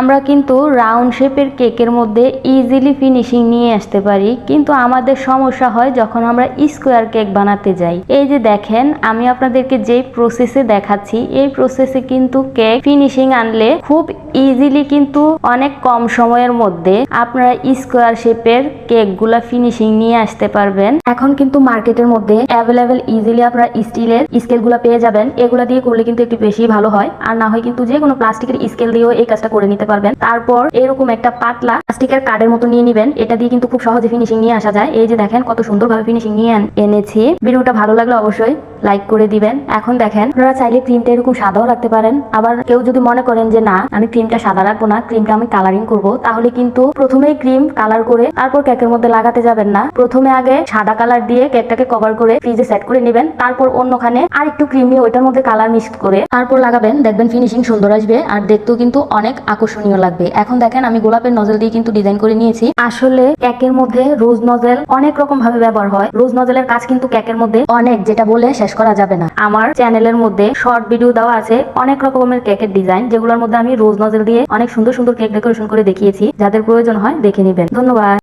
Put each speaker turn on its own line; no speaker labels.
আমরা কিন্তু রাউন্ড শেপের কেকের মধ্যে ইজিলি ফিনিশিং নিয়ে আসতে পারি, কিন্তু আমাদের সমস্যা হয় যখন আমরা স্কোয়ার কেক বানাতে যাই। এই যে দেখেন, আমি আপনাদেরকে যে প্রসেসে দেখাচ্ছি, এই প্রসেসে কিন্তু কেক ফিনিশিং আনলে খুব ইজিলি কিন্তু অনেক কম সময়ের মধ্যে আপনারা স্কোয়ার শেপের কেকগুলা ফিনিশিং নিয়ে আসতে পারবেন। এখন কিন্তু মার্কেটের মধ্যে অ্যাভেলেবেল ইজিলি আপনারা স্টিলের স্কেলগুলো পেয়ে যাবেন। এগুলা দিয়ে করলে কিন্তু একটু বেশি ভালো হয়। আর না হয় কিন্তু যে কোনো প্লাস্টিকের স্কেল দিয়েও এই কাজটা করে নিতে পারবেন। তারপর এরকম একটা পাতলা প্লাস্টিকের কার্ডের মতো নিয়ে নিবেন। এটা দিয়ে কিন্তু খুব সহজে ফিনিশিং নিয়ে আসা যায়। এই যে দেখেন কত সুন্দরভাবে ফিনিশিং নিয়ে এনেছি। ভিডিওটা ভালো লাগলে অবশ্যই লাইক করে দিবেন। এখন দেখেন, আপনারা চাইলে ক্রিমটা এরকম সাদাও রাখতে পারেন। আবার কেউ যদি মনে করেন যে, না, আমি ক্রিমটা সাদা রাখব না ক্রিমটা আমি কালারিং করব, তাহলে কিন্তু প্রথমেই ক্রিম কালার করে তারপর কেকের মধ্যে লাগাতে যাবেন না। প্রথমে আগে সাদা কালার দিয়ে কেকটাকে কভার করে ফ্রিজে সেট করে নেবেন। তারপর অন্যখানে আর একটু ক্রিম দিয়ে ওইটার মধ্যে কালার মিক্স করে তারপর লাগাবেন। দেখবেন ফিনিশিং সুন্দর আসবে আর দেখতেও কিন্তু অনেক আকর্ষণীয় লাগবে। এখন দেখেন, আমি গোলাপের নজল দিয়ে কিন্তু ডিজাইন করে নিয়েছি। আসলে কেকের মধ্যে রোজ নজেল অনেক রকম ভাবে ব্যবহার হয়। রোজ নজেলের কাজ কিন্তু কেকের মধ্যে অনেক, যেটা বলে শেষ করা যাবে না। আমার চ্যানেলের মধ্যে শর্ট ভিডিও দেওয়া আছে। অনেক রকমের কেকের ডিজাইন, যেগুলোর মধ্যে আমি রোজ নজর দিয়ে অনেক সুন্দর সুন্দর কেক ডেকোরেশন করে দেখিয়েছি। যাদের প্রয়োজন হয় দেখে নেবেন। ধন্যবাদ।